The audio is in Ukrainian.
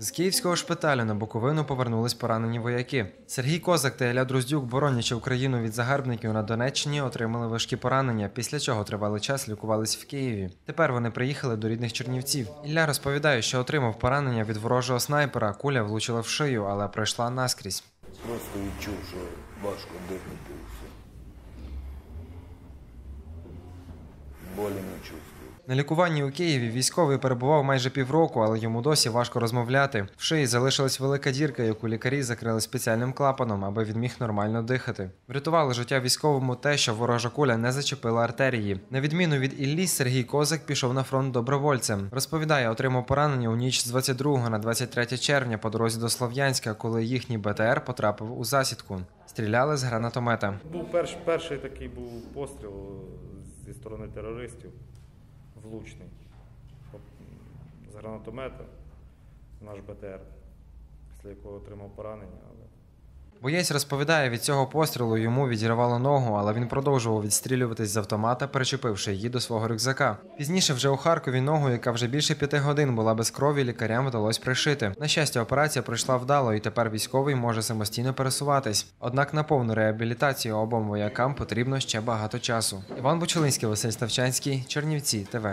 З київського шпиталю на Буковину повернулись поранені вояки. Сергій Козак та Ілля Друздюк, боронячи Україну від загарбників на Донеччині, отримали важкі поранення, після чого тривалий час лікувались в Києві. Тепер вони приїхали до рідних Чернівців. Ілля розповідає, що отримав поранення від ворожого снайпера. Куля влучила в шию, але пройшла наскрізь. Просто відчув, що важко дихати. Болі не чувствую. На лікуванні у Києві військовий перебував майже півроку, але йому досі важко розмовляти. В шиї залишилась велика дірка, яку лікарі закрили спеціальним клапаном, аби він міг нормально дихати. Врятувало життя військовому те, що ворожа куля не зачепила артерії. На відміну від Іллі, Сергій Козак пішов на фронт добровольцем. Розповідає, отримав поранення у ніч з 22 на 23 червня по дорозі до Слов'янська, коли їхній БТР потрапив у засідку. Стріляли з гранатомета. Був перш, перший такий був постріл зі сторони терористів, влучний. З гранатомета наш БТР, після якого отримав поранення. Але... Боєць розповідає, від цього пострілу йому відірвало ногу, але він продовжував відстрілюватись з автомата, перечепивши її до свого рюкзака. Пізніше вже у Харкові ногу, яка вже більше п'яти годин була без крові, лікарям вдалося пришити. На щастя, операція пройшла вдало, і тепер військовий може самостійно пересуватись. Однак на повну реабілітацію обом воякам потрібно ще багато часу. Іван Бучелинський, Василь Ставчанський, Чернівці, ТВ.